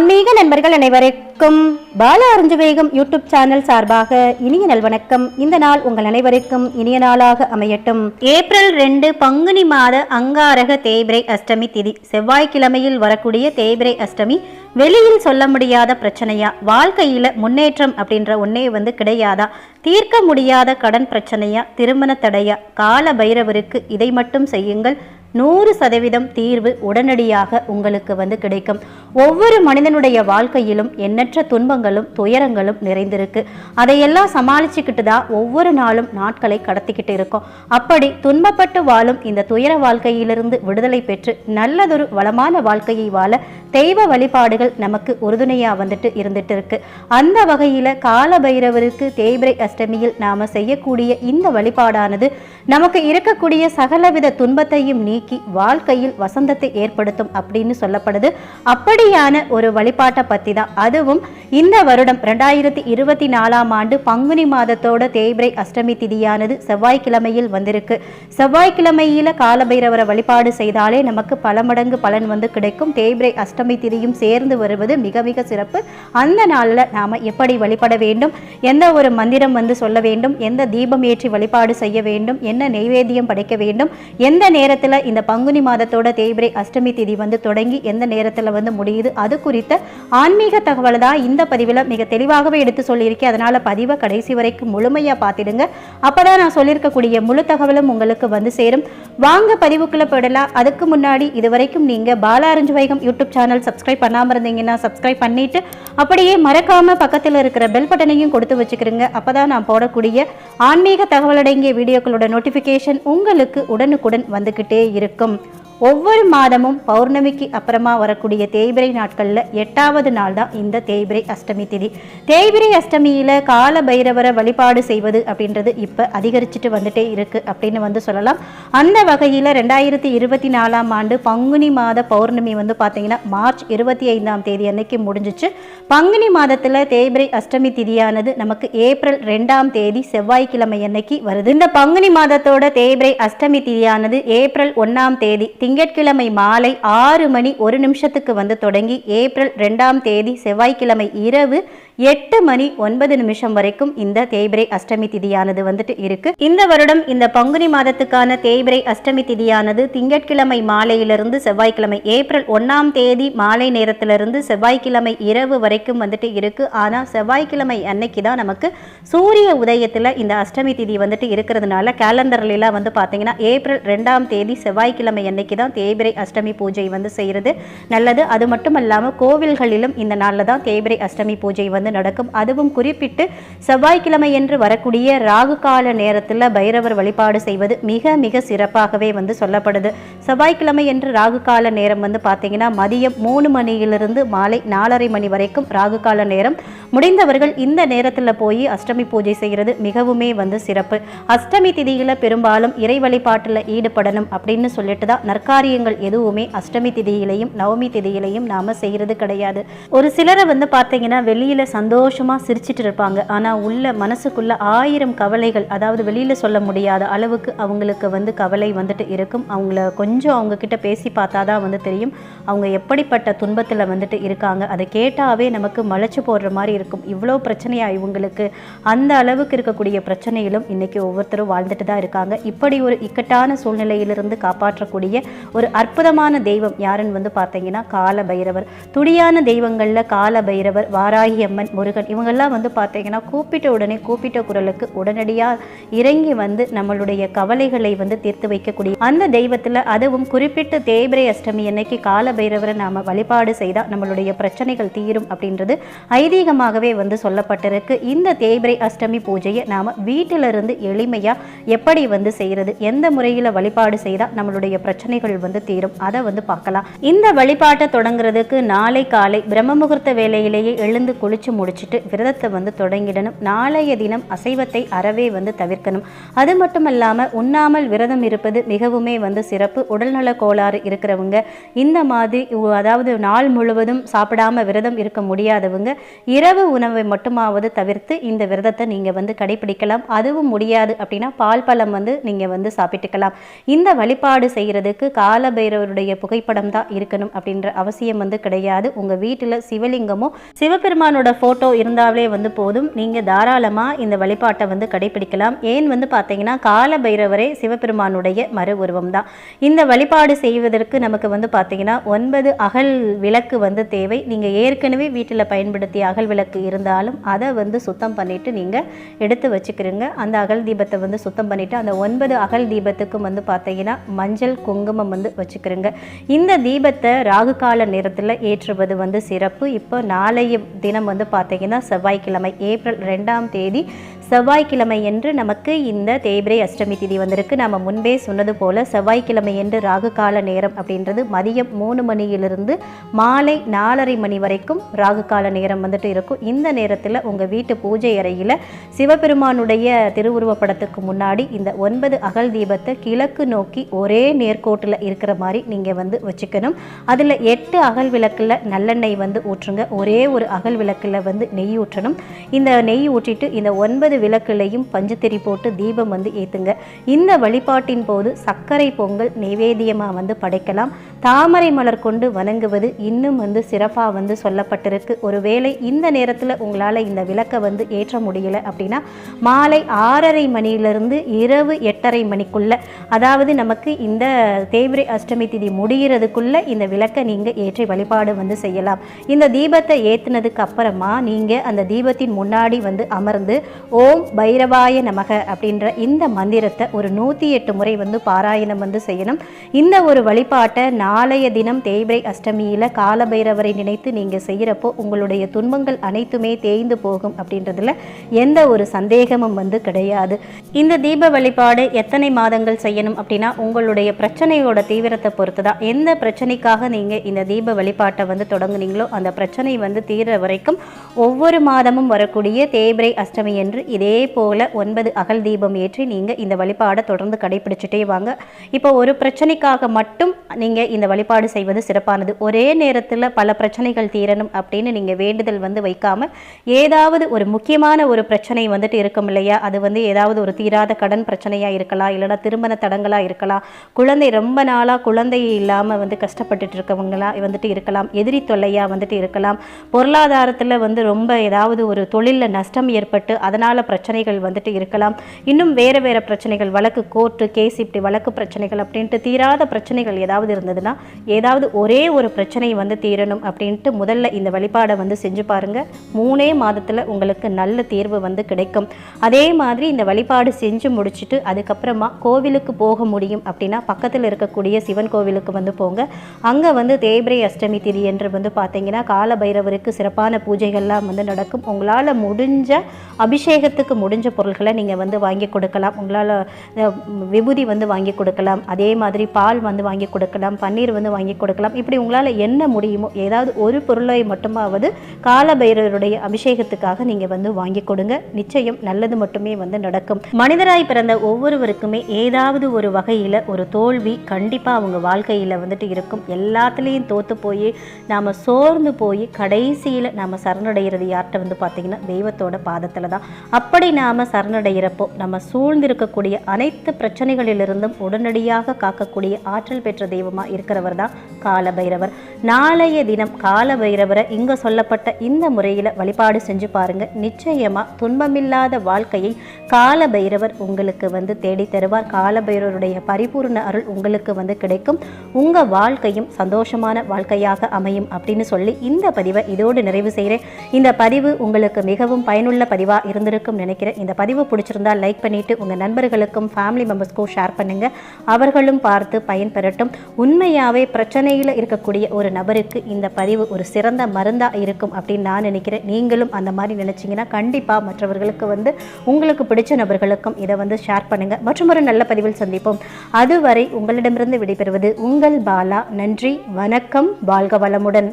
ஆன்மீக நண்பர்கள் அனைவருக்கும் பால அறிஞ்சு வேகம் யூடியூப் சேனல் சார்பாக இனிய நல்வணக்கம் இந்த நாள் உங்கள் அனைவருக்கும் இனிய நாளாக அமையட்டும். ஏப்ரல் ரெண்டு பங்குனி மாத அங்காரக தேய்பிரை அஷ்டமி திதி. செவ்வாய்க்கிழமையில் வரக்கூடிய தேய்பிரை அஷ்டமி வெளியில் சொல்ல முடியாத பிரச்சனையா? வாழ்க்கையில முன்னேற்றம் அப்படின்ற ஒன்னே வந்து கிடையாதா? தீர்க்க முடியாத கடன் பிரச்சனையா? திருமண தடையா? கால பைரவருக்கு இதை மட்டும் செய்யுங்கள். நூறு சதவீதம் தீர்வு உடனடியாக உங்களுக்கு வந்து கிடைக்கும். ஒவ்வொரு மனிதனுடைய வாழ்க்கையிலும் எண்ணற்ற துன்பங்களும் துயரங்களும் நிறைந்திருக்கு. அதையெல்லாம் சமாளிச்சுக்கிட்டு தான் ஒவ்வொரு நாளும் நாட்களை கடத்திக்கிட்டு இருக்கோம். அப்படி துன்பப்பட்டு வாழும் இந்த துயர வாழ்க்கையிலிருந்து விடுதலை பெற்று நல்லதொரு வளமான வாழ்க்கையை வாழ தெய்வ வழிபாடுகள் நமக்கு உறுதுணையா வந்துட்டு இருந்துட்டு இருக்கு. அந்த வகையில கால பைரவருக்கு தேய்பிரை அஷ்டமியில் நாம செய்யக்கூடிய இந்த வழிபாடானது நமக்கு இருக்கக்கூடிய சகலவித துன்பத்தையும் நீக்கி வாழ்க்கையில் வசந்தத்தை ஏற்படுத்தும் அப்படின்னு சொல்லப்படுது. அப்படியான ஒரு வழிபாட்டை பற்றி தான். அதுவும் இந்த வருடம் ரெண்டாயிரத்தி இருபத்தி நாலாம் ஆண்டு பங்குனி மாதத்தோட தேய்பிரை அஷ்டமி திதியானது செவ்வாய்க்கிழமையில் வந்திருக்கு. செவ்வாய்க்கிழமையில காலபைரவரை வழிபாடு செய்தாலே நமக்கு பல மடங்கு பலன் வந்து கிடைக்கும். தேய்பிரை அஷ்டமி திதியும் சேர்ந்து வருவது மிக மிக சிறப்பு. அந்த நாளில் நாம எப்படி வழிபட வேண்டும்? எந்த ஒரு மந்திரம் வந்து சொல்ல வேண்டும்? எந்த தீபம் ஏற்றி வழிபாடு செய்ய வேண்டும்? என்ன நெய்வேத்தியம் படைக்க வேண்டும்? எந்த நேரத்தில் இந்த பங்குனி மாதத்தோட தேய்பிரை அஷ்டமி திதி வந்து தொடங்கி எந்த நேரத்தில் வந்து முடியுது? அது குறித்த ஆன்மீக தகவல் தான் இந்த பதிவில் மிக தெளிவாகவே எடுத்து சொல்லியிருக்கேன் அதனால பதிவை கடைசி வரைக்கும் முழுமையாக பார்த்துடுங்க. அப்பதான் நான் சொல்லியிருக்கக்கூடிய முழு தகவலும் உங்களுக்கு வந்து சேரும். வாங்க பதிவுக்குள்ளே போயிடலாம். அதுக்கு முன்னாடி இது வரைக்கும் நீங்க பாலாரஞ்சு வைகம் யூடியூப் சேனல் சப்ஸ்கிரைப் பண்ணாம இருந்தீங்கன்னா சப்ஸ்கிரைப் பண்ணிட்டு அப்படியே மறக்காம பக்கத்தில் இருக்கிற பெல் பட்டனையும் கொடுத்து வச்சுக்கிறீங்க அப்பதான் நான் போடக்கூடிய ஆன்மீக தகவலடங்கிய வீடியோக்களோட நோட்டிஃபிகேஷன் உங்களுக்கு உடனுக்குடன் வந்துக்கிட்டே இருக்கும். ஒவ்வொரு மாதமும் பௌர்ணமிக்கு அப்புறமா வரக்கூடிய தேய்பிரை நாட்களில் எட்டாவது நாள் தான் இந்த தேய்பிரை அஷ்டமி திதி. தேய்பிரை அஷ்டமியில் கால பைரவரை வழிபாடு செய்வது அப்படின்றது இப்போ அதிகரிச்சுட்டு வந்துட்டே இருக்குது அப்படின்னு வந்து சொல்லலாம். அந்த வகையில் ரெண்டாயிரத்தி இருபத்தி நாலாம் ஆண்டு பங்குனி மாத பௌர்ணமி வந்து பார்த்தீங்கன்னா மார்ச் இருபத்தி ஐந்தாம் தேதி அன்னைக்கு முடிஞ்சிச்சு. பங்குனி மாதத்தில் தேய்பிரை அஷ்டமி திதியானது நமக்கு ஏப்ரல் ரெண்டாம் தேதி செவ்வாய்க்கிழமை அன்னைக்கு வருது. இந்த பங்குனி மாதத்தோட தேய்பிரை அஷ்டமி திதியானது ஏப்ரல் ஒன்றாம் தேதி திங்கட்கிழமை மாலை ஆறு மணி ஒரு நிமிஷத்துக்கு வந்து தொடங்கி ஏப்ரல் ரெண்டாம் தேதி செவ்வாய்க்கிழமை இரவு எட்டு மணி ஒன்பது நிமிஷம் வரைக்கும் இந்த தேய்பிரை அஷ்டமி திதியானது வந்துட்டு இருக்கு. இந்த வருடம் இந்த பங்குனி மாதத்துக்கான தேய்பிரை அஷ்டமி திதியானது திங்கட்கிழமை மாலையிலிருந்து செவ்வாய்க்கிழமை ஏப்ரல் ஒன்னாம் தேதி மாலை நேரத்திலிருந்து செவ்வாய்க்கிழமை இரவு வரைக்கும் வந்துட்டு இருக்கு. ஆனா செவ்வாய்க்கிழமை அன்னைக்கு தான் நமக்கு சூரிய உதயத்துல இந்த அஷ்டமி திதி வந்துட்டு இருக்கிறதுனால கேலண்டர்லாம் வந்து பாத்தீங்கன்னா ஏப்ரல் ரெண்டாம் தேதி செவ்வாய்க்கிழமை அன்னைக்கு தான் தேய்பிரை அஷ்டமி பூஜை வந்து செய்யறது நல்லது. அது மட்டும் இல்லாமல் கோவில்களிலும் இந்த நாளில் தான் தேய்பிரை அஷ்டமி பூஜை வந்து வந்து நடக்கும். அதுவும் குறிப்பிட்டு செவ்வாய்க்கிழமை என்று வரக்கூடிய ராகு கால நேரத்தில் பைரவர் வழிபாடு செய்வது மிக மிக சிறப்பாகவே வந்து சொல்லப்படுது. செவ்வாய்க்கிழமை என்று ராகு கால நேரம் வந்து பார்த்தீங்கன்னா மதியம் மூணு மணியிலிருந்து மாலை நாலரை மணி வரைக்கும் ராகு கால நேரம். முடிந்தவர்கள் இந்த நேரத்தில் போய் அஷ்டமி பூஜை செய்கிறது மிகவுமே வந்து சிறப்பு. அஷ்டமி திதியில் பெரும்பாலும் இறை வழிபாட்டில் ஈடுபடணும் அப்படின்னு சொல்லிட்டு தான் நற்காரியங்கள் எதுவுமே அஷ்டமி திதியிலையும் நவமி திதியிலையும் நாம செய்கிறது கிடையாது. ஒரு சிலரை வந்து பார்த்தீங்கன்னா வெளியில் சந்தோஷமாக சிரிச்சிட்டு இருப்பாங்க. ஆனால் உள்ள மனசுக்குள்ளே ஆயிரம் கவலைகள் அதாவது வெளியில் சொல்ல முடியாத அளவுக்கு அவங்களுக்கு வந்து கவலை வந்துட்டு இருக்கும். அவங்கள கொஞ்சம் அவங்கக்கிட்ட பேசி பார்த்தா தான் வந்து தெரியும். அவங்க எப்படிப்பட்ட துன்பத்தில் வந்துட்டு இருக்காங்க. அதை கேட்டாவே நமக்கு மலைச்சு போடுற மாதிரி இருக்கும். இவ்வளோ பிரச்சனையா இவங்களுக்கு. அந்த அளவுக்கு இருக்கக்கூடிய பிரச்சனையிலும் இன்றைக்கி ஒவ்வொருத்தரும் வாழ்ந்துட்டு தான் இருக்காங்க. இப்படி ஒரு இக்கட்டான சூழ்நிலையிலிருந்து காப்பாற்றக்கூடிய ஒரு அற்புதமான தெய்வம் யாருன்னு வந்து பார்த்தீங்கன்னா கால பைரவர் துடியான தெய்வங்களில் கால பைரவர் வாராகி அம்மன் முருகன் இவங்கெல்லாம் வந்து பார்த்தீங்கன்னா கூப்பிட்ட உடனே கூப்பிட்ட குரலுக்கு உடனடியாக இறங்கி வந்து நம்மளுடைய கவலைகளை வந்து தீர்த்து வைக்கக்கூடிய அந்த தெய்வத்தில் அதுவும் குறிப்பிட்ட தேய்பிரை அஷ்டமி அன்னைக்கு கால பைரவரை நாம் வழிபாடு செய்தால் நம்மளுடைய பிரச்சனைகள் தீரும் அப்படின்றது ஐதீகமாகவே வந்து சொல்லப்பட்டிருக்கு. இந்த தேய்பிரை அஷ்டமி பூஜையை நாம் வீட்டிலிருந்து எளிமையாக எப்படி வந்து செய்கிறது எந்த முறையில் வழிபாடு செய்தால் நம்மளுடைய பிரச்சனைகள் வந்து தீரும் அதை வந்து பார்க்கலாம். இந்த வழிபாட்டை தொடங்குறதுக்கு நாளை காலை பிரம்ம முகூர்த்த வேலையிலேயே எழுந்து குளிச்சு செஞ்சு முடிச்சுட்டு விரதத்தை வந்து தொடங்கிடணும். நாளைய தினம் அசைவத்தை அறவே வந்து தவிர்க்கணும். அது மட்டும் இல்லாமல் உண்ணாமல் விரதம் இருப்பது மிகவுமே வந்து சிறப்பு. உடல்நல கோளாறு இருக்கிறவங்க இந்த மாதிரி அதாவது நாள் முழுவதும் சாப்பிடாம விரதம் இருக்க முடியாதவங்க இரவு உணவை மட்டுமாவது தவிர்த்து இந்த விரதத்தை நீங்கள் வந்து கடைபிடிக்கலாம். அதுவும் முடியாது அப்படின்னா பால் பழம் வந்து நீங்கள் வந்து சாப்பிட்டுக்கலாம். இந்த வழிபாடு செய்கிறதுக்கு காலபைரவருடைய புகைப்படம் தான் இருக்கணும் அப்படின்ற அவசியம் வந்து கிடையாது. உங்கள் வீட்டில் சிவலிங்கமோ சிவபெருமானோட ஃபோட்டோ இருந்தாலே வந்து போதும். நீங்கள் தாராளமாக இந்த வழிபாட்டை வந்து கடைபிடிக்கலாம். ஏன் வந்து பார்த்தீங்கன்னா காலபைரவரே சிவபெருமானுடைய மறு உருவம் தான் இந்த வழிபாடு செய்வதற்கு நமக்கு வந்து பார்த்தீங்கன்னா ஒன்பது அகல் விளக்கு வந்து தேவை. நீங்கள் ஏற்கனவே வீட்டில் பயன்படுத்திய அகல் விளக்கு இருந்தாலும் அதை வந்து சுத்தம் பண்ணிவிட்டு நீங்கள் எடுத்து வச்சுக்கிறீங்க. அந்த அகல் தீபத்தை வந்து சுத்தம் பண்ணிவிட்டு அந்த ஒன்பது அகல் தீபத்துக்கும் வந்து பார்த்தீங்கன்னா மஞ்சள் குங்குமம் வந்து வச்சுக்கிறீங்க. இந்த தீபத்தை ராகு கால நேரத்தில் ஏற்றுவது வந்து சிறப்பு. இப்போ நாளைய தினம் வந்து பார்த்தீங்கன்னா செவ்வாய்க்கிழமை ஏப்ரல் ரெண்டாம் தேதி செவ்வாய்க்கிழமை என்று நமக்கு இந்த தேய்பிரை அஷ்டமி திதி வந்திருக்கு. நம்ம முன்பே சொன்னது போல செவ்வாய்க்கிழமை என்று ராகு கால நேரம் அப்படின்றது மதியம் மூணு மணியிலிருந்து மாலை நாலரை மணி வரைக்கும் ராகு கால நேரம் வந்துட்டு இருக்கும். இந்த நேரத்தில் உங்கள் வீட்டு பூஜை அறையில் சிவபெருமானுடைய திருவுருவப்படத்துக்கு முன்னாடி இந்த ஒன்பது அகல் தீபத்தை கிழக்கு நோக்கி ஒரே நேர்கோட்டில் இருக்கிற மாதிரி நீங்கள் வந்து வச்சுக்கணும். அதில் எட்டு அகல் விளக்கில் நல்லெண்ணெய் வந்து ஊற்றுங்க. ஒரே ஒரு அகல் விளக்கில் வந்து நெய் ஊற்றணும். இந்த நெய் ஊற்றிட்டு இந்த ஒன்பது விளக்குலையும் பஞ்சுத்திரி போட்டு தீபம் வந்து ஏற்றுங்க இந்த வழிபாட்டின் போது சர்க்கரை பொங்கல் நைவேத்தியமாக வந்து படைக்கலாம். தாமரை மலர் கொண்டு வணங்குவது இன்னும் வந்து சிறப்பாக வந்து சொல்லப்பட்டிருக்கு. ஒருவேளை இந்த நேரத்தில் உங்களால் இந்த விளக்கை வந்து ஏற்ற முடியல அப்படின்னா மாலை ஆறரை மணியிலிருந்து இரவு எட்டரை மணிக்குள்ள அதாவது நமக்கு இந்த தேவிரை அஷ்டமி திதி முடிகிறதுக்குள்ள இந்த விளக்கை நீங்கள் ஏற்றி வழிபாடு வந்து செய்யலாம். இந்த தீபத்தை ஏற்றினதுக்கு அப்புறமா நீங்கள் அந்த தீபத்தின் முன்னாடி வந்து அமர்ந்து ஓ ஓம் பைரவாய நமக அப்படின்ற இந்த மந்திரத்தை ஒரு நூற்றி எட்டு முறை வந்து பாராயணம் வந்து செய்யணும். இந்த ஒரு வழிபாட்டை நாளைய தினம் தேய்பிரை அஷ்டமியில் காலபைரவரை நினைத்து நீங்கள் செய்கிறப்போ உங்களுடைய துன்பங்கள் அனைத்துமே தேய்ந்து போகும் அப்படின்றதுல எந்த ஒரு சந்தேகமும் வந்து கிடையாது. இந்த தீப வழிபாடு எத்தனை மாதங்கள் செய்யணும் அப்படின்னா உங்களுடைய பிரச்சனையோட தீவிரத்தை பொறுத்து தான் எந்த பிரச்சனைக்காக நீங்கள் இந்த தீப வழிபாட்டை வந்து தொடங்குனீங்களோ அந்த பிரச்சனை வந்து தீர வரைக்கும் ஒவ்வொரு மாதமும் வரக்கூடிய தேய்பிரை அஷ்டமி என்று இதே போல ஒன்பது அகல் தீபம் ஏற்றி நீங்கள் இந்த வழிபாடை தொடர்ந்து கடைபிடிச்சிட்டே வாங்க. இப்போ ஒரு பிரச்சனைக்காக மட்டும் நீங்கள் இந்த வழிபாடு செய்வது சிறப்பானது. ஒரே நேரத்தில் பல பிரச்சனைகள் தீரணும் அப்படின்னு நீங்கள் வேண்டுதல் வந்து வைக்காமல் ஏதாவது ஒரு முக்கியமான ஒரு பிரச்சனை வந்துட்டு இருக்கும் இல்லையா? அது வந்து ஏதாவது ஒரு தீராத கடன் பிரச்சனையாக இருக்கலாம் இல்லைன்னா திருமண தடங்களாக இருக்கலாம். குழந்தை ரொம்ப நாளாக குழந்தை இல்லாமல் வந்து கஷ்டப்பட்டுட்டு இருக்கவங்களா வந்துட்டு இருக்கலாம். எதிரி தொல்லையாக வந்துட்டு இருக்கலாம். பொருளாதாரத்தில் வந்து ரொம்ப ஏதாவது ஒரு தொழிலில் நஷ்டம் ஏற்பட்டு அதனால் பிரச்சனைகள் வந்துட்டு இருக்கலாம். இன்னும் வேறு வேறு பிரச்சனைகள் வழக்கு கோர்ட்டு கேஸ் இப்படி வழக்கு பிரச்சனைகள் அப்படின்ட்டு தீராத பிரச்சனைகள் ஏதாவது இருந்ததுன்னா ஏதாவது ஒரே ஒரு பிரச்சனை வந்து தீரணும் அப்படின்ட்டு முதல்ல இந்த வழிபாடை வந்து செஞ்சு பாருங்க. மூணே மாதத்தில் உங்களுக்கு நல்ல தீர்வு வந்து கிடைக்கும். அதே மாதிரி இந்த வழிபாடு செஞ்சு முடிச்சுட்டு அதுக்கப்புறமா கோவிலுக்கு போக முடியும் அப்படின்னா பக்கத்தில் இருக்கக்கூடிய சிவன் கோவிலுக்கு வந்து போங்க. அங்கே வந்து தேய்பிரை அஷ்டமி திதி என்று வந்து பார்த்தீங்கன்னா காலபைரவருக்கு சிறப்பான பூஜைகள்லாம் வந்து நடக்கும். உங்களால் முடிஞ்ச அபிஷேக அபிஷேகத்துக்கு முடிஞ்ச பொருள்களை நீங்கள் வந்து வாங்கி கொடுக்கலாம். உங்களால் விபூதி வந்து வாங்கி கொடுக்கலாம். அதே மாதிரி பால் வந்து வாங்கி கொடுக்கலாம். பன்னீர் வந்து வாங்கி கொடுக்கலாம். இப்படி உங்களால் என்ன முடியுமோ ஏதாவது ஒரு பொருளை மட்டுமாவது காலபைரவருடைய அபிஷேகத்துக்காக நீங்கள் வந்து வாங்கி கொடுங்க. நிச்சயம் நல்லது மட்டுமே வந்து நடக்கும். மனிதராய் பிறந்த ஒவ்வொருவருக்குமே ஏதாவது ஒரு வகையில் ஒரு தோல்வி கண்டிப்பாக அவங்க வாழ்க்கையில் வந்துட்டு இருக்கும். எல்லாத்துலேயும் தோற்று போய் நாம் சோர்ந்து போய் கடைசியில் நாம் சரணடைகிறது யார்கிட்ட வந்து பார்த்திங்கன்னா தெய்வத்தோட பாதத்தில் தான். அப்படி நாம் சரணடைகிறப்போ நம்ம சூழ்ந்திருக்கக்கூடிய அனைத்து பிரச்சனைகளிலிருந்தும் உடனடியாக காக்கக்கூடிய ஆற்றல் பெற்ற தெய்வமாக இருக்கிறவர் தான் காலபைரவர். நாளைய தினம் காலபைரவரை இங்கே சொல்லப்பட்ட இந்த முறையில் வழிபாடு செஞ்சு பாருங்க. நிச்சயமாக துன்பமில்லாத வாழ்க்கையை காலபைரவர் உங்களுக்கு வந்து தேடி தருவார். காலபைரவருடைய பரிபூர்ண அருள் உங்களுக்கு வந்து கிடைக்கும். உங்கள் வாழ்க்கையும் சந்தோஷமான வாழ்க்கையாக அமையும் அப்படின்னு சொல்லி இந்த பதிவை இதோடு நிறைவு செய்கிறேன். இந்த பதிவு உங்களுக்கு மிகவும் பயனுள்ள பதிவாக இருந்திருக்கு இருந்திருக்கும் நினைக்கிறேன். இந்த பதிவு பிடிச்சிருந்தா லைக் பண்ணிவிட்டு உங்கள் நண்பர்களுக்கும் ஃபேமிலி மெம்பர்ஸ்க்கும் ஷேர் பண்ணுங்கள் அவர்களும் பார்த்து பயன்பெறட்டும். உண்மையாகவே பிரச்சனையில் இருக்கக்கூடிய ஒரு நபருக்கு இந்த பதிவு ஒரு சிறந்த மருந்தாக இருக்கும் அப்படின்னு நான் நினைக்கிறேன். நீங்களும் அந்த மாதிரி நினச்சிங்கன்னா கண்டிப்பாக மற்றவர்களுக்கு வந்து உங்களுக்கு பிடிச்ச நபர்களுக்கும் இதை வந்து ஷேர் பண்ணுங்கள் மற்றும் ஒரு நல்ல பதிவில் சந்திப்போம். அதுவரை உங்களிடமிருந்து விடைபெறுவது உங்கள் பாலா. நன்றி வணக்கம் வாழ்க வளமுடன்.